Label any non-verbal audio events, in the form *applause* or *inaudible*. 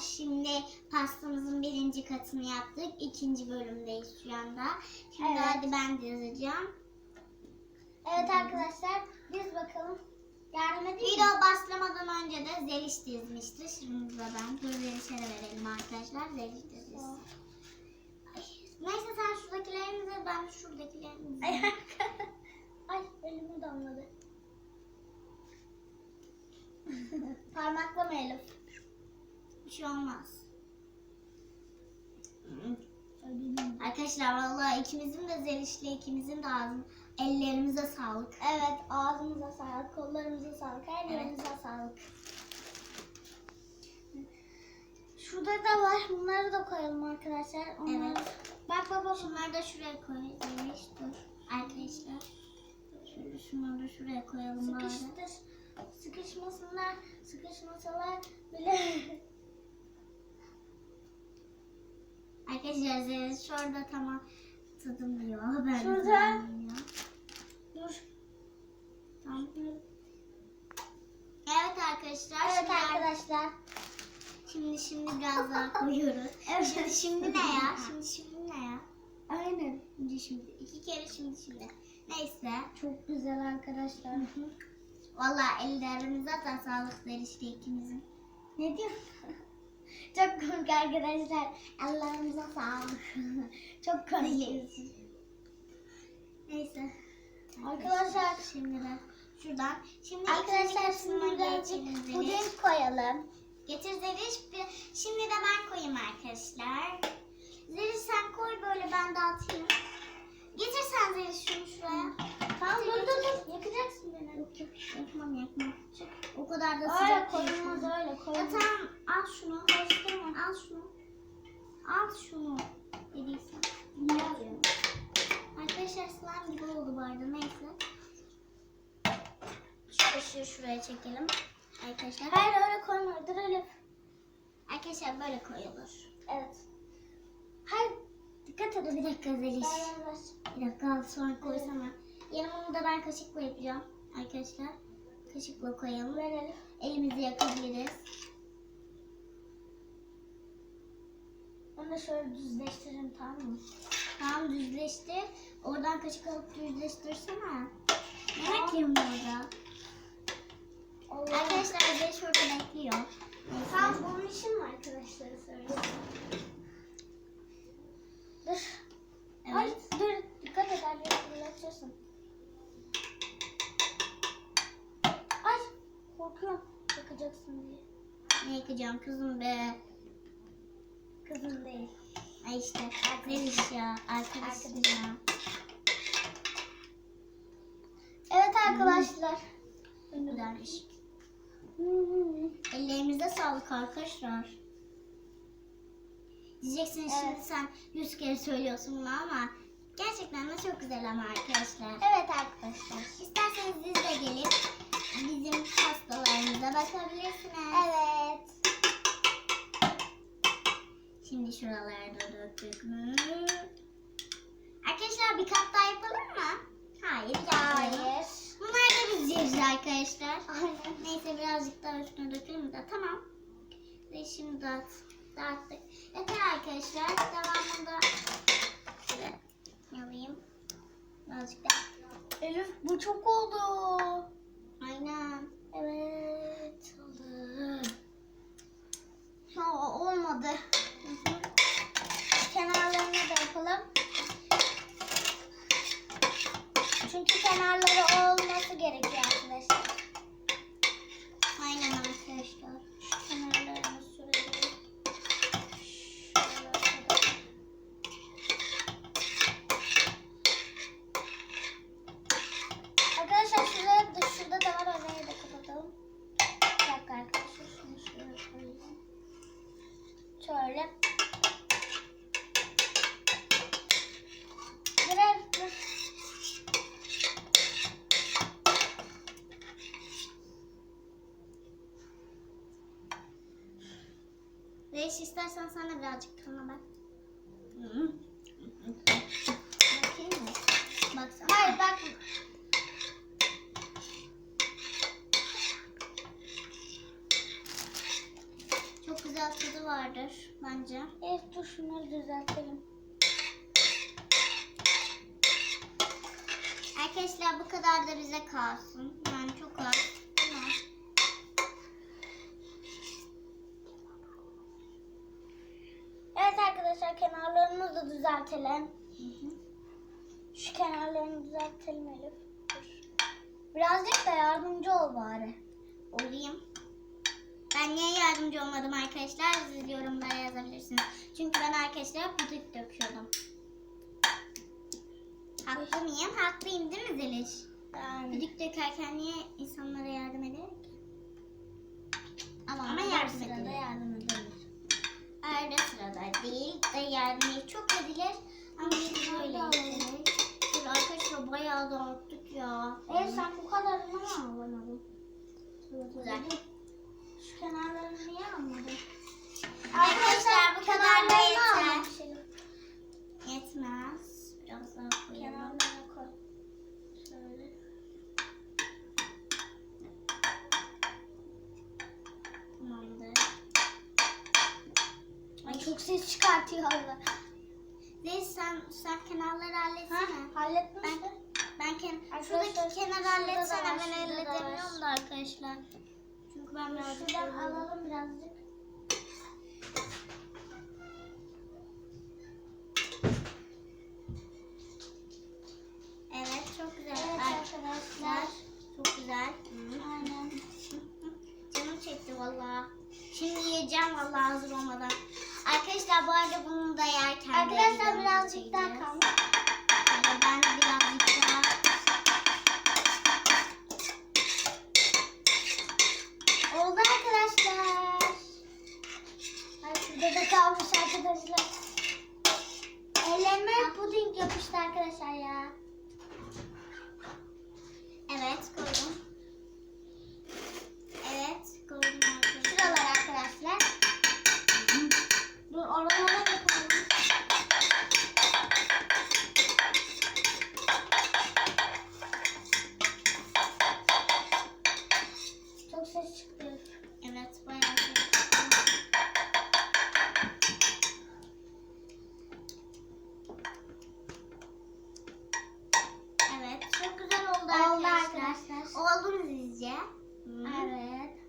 Şimdi pastamızın birinci katını yaptık. İkinci bölümdeyiz şu anda. Şimdi Evet. hadi ben de yazacağım. Evet arkadaşlar biz bakalım. Yardım edeyim mi? Video başlamadan önce de Zeliş dizmişti. Şimdi de ben. Dur Zeliş'e de verelim arkadaşlar. Zeliş de. Ay, Neyse sen şuradakilerini de ben de şuradakilerini Ay, dizeyim. Ay elime damladı. Parmaklama Elif. Bir şey olmaz. Arkadaşlar vallahi ikimizin de Zeliş'le ikimizin de ağzım, ellerimize sağlık. Evet ağzımıza sağlık, kollarımıza sağlık, her Evet. yerimize sağlık. Şurada da var. Bunları da koyalım arkadaşlar. Onları... Evet. Bak baba Şunları da şuraya koy. Zeliş dur. Arkadaşlar. Şöyle şunları da şuraya koyalım bari. sıkıştır. Sıkışmasınlar, sıkışmasalar bile. *laughs* Arkadaşlar Zeliş şurada tamam tadım diyor. Ben de Şurada. Dur. Tamam. Evet arkadaşlar. Evet şimdi, arkadaşlar. Şimdi şimdi biraz daha koyuyoruz. *laughs* Şimdi şimdi ne ya? *laughs* Şimdi şimdi ne ya? Aynen. Şimdi şimdi. iki kere şimdi şimdi. Neyse. Çok güzel arkadaşlar. Vallahi ellerimiz zaten sağlıklı işte ikimizin. Ne diyor? *laughs* Çok komik arkadaşlar. Allah'ımıza sağlık. *laughs* Çok komik. Neyse. Arkadaşlar Şimdi de şuradan. Şimdi Arkadaşlar şimdi birazcık puding koyalım. Getir Zeliş. Şimdi de ben koyayım arkadaşlar. Zeliş sen koy böyle ben dağıtayım. Getir sen Zeliş şunu şuraya. Tamam dur dur dur. Yakacaksın beni. Yok yok yakmam yakmam. O kadar da Öyle sıcak değil. koyulmaz öyle koyulmaz. Şunu. Karıştırma. Al şunu. Al şunu. Dediysen. Yapıyorsun? Arkadaşlar slime gibi oldu bu arada neyse. Şu kaşığı şuraya çekelim. Arkadaşlar. Hayır öyle koyma. Dur Elif. Arkadaşlar böyle koyulur. Evet. Hayır. Dikkat edin. bir dakika Zeliş. Bir dakika sonra koysana. Yarın onu da ben kaşıkla yapacağım. Arkadaşlar. Kaşıkla koyalım. Ver Elif. Elimizi yakabiliriz. Da şöyle düzleştirelim tamam mı? Tamam düzleştir. Oradan kaşık alıp düzleştirsene. Ne orada? Allah. Arkadaşlar Zeliş orada bekliyor. Tamam bunun için mi arkadaşlara söylüyorum? Dur. Ay Evet. dur. Dikkat et yeri fırlatacaksın. Ay korkuyorum. Yakacaksın diye. Ne yakacağım kızım be. Kızım değil. Ay işte Zeliş ya. Arkadaşım ya. Evet arkadaşlar. Güzelmiş. Hmm. Ellerimize sağlık arkadaşlar. Diyeceksin şimdi Evet. sen yüz kere söylüyorsun bunu ama gerçekten de çok güzel ama arkadaşlar. Evet arkadaşlar. İsterseniz siz de gelip bizim pastalarımıza bakabilirsiniz. Evet. Şimdi şuralara da döktük mü? Arkadaşlar bir kat daha yapalım mı? Hayır. Hayır. Bunlar da biz yeriz arkadaşlar. Aynen. Neyse birazcık daha üstüne dökelim de tamam. Ve şimdi dağıt, dağıttık. Yeter arkadaşlar. Devamında şöyle yalayayım. Birazcık daha. Elif bu çok oldu. Aynen. Evet. Oldu. Ha, olmadı. Kenarlarını da yapalım. Çünkü kenarları olması gerekiyor arkadaşlar. Aynen arkadaşlar. Şu kenarlarını sürelim. Şöyle şurada. Arkadaşlar şuraya da şurada da var orayı da kapatalım. Bir dakika arkadaşlar şunu şuraya koyayım. Dur. Reis istersen sen de birazcık tadına bak. Hı. Bakayım mı? Baksana. Hayır bak. Çok güzel güzel tadı vardır bence. Evet dur şunları düzeltelim. Arkadaşlar bu kadar da bize kalsın. Yani çok az. Evet arkadaşlar kenarlarını da düzeltelim. Şu kenarlarını düzeltelim Elif. Dur. Birazcık da yardımcı ol bari. Olayım. Ben niye yardımcı olmadım arkadaşlar? Siz yorumlara yazabilirsiniz. Çünkü ben arkadaşlar puding döküyordum. Haklı mıyım? Haklıyım değil mi Zeliş? Yani. Puding dökerken niye insanlara yardım ederek? Ama, Ama yardım edilir. yardım edilir. Arada sırada değil de yardım çok edilir. Ama biz böyle. Dur arkadaşlar bayağı da arttık ya. Evet sen bu kadarını mı almadın? Güzel. Şu kenarlarını niye almadın? Arkadaşlar bu kadar da kenarlarını yeter. almamış Elif. Yetmez. Biraz daha koyalım. Kenarlarına koy. Şöyle. Tamamdır. Ay çok ses çıkartıyorlar. Neyse sen, sen kenarları halletsene. Ha, halletmiş Ben-? Ben ken Arkadaşlar, şuradaki kenarı halletsene var, ben halledemiyorum da arkadaşlar. Çünkü ben birazcık Şuradan yoruldum. alalım birazcık. Evet çok güzel. Evet arkadaşlar. arkadaşlar. Çok güzel. Aynen. Canım çekti valla. Şimdi yiyeceğim valla hazır olmadan. Arkadaşlar bu arada bunu da yerken Arkadaşlar birazcık daha kalmış. Şöyle Ben birazcık daha Oldu arkadaşlar. Şurada da kalmış arkadaşlar. Arkadaşlar. mu sizce? Evet.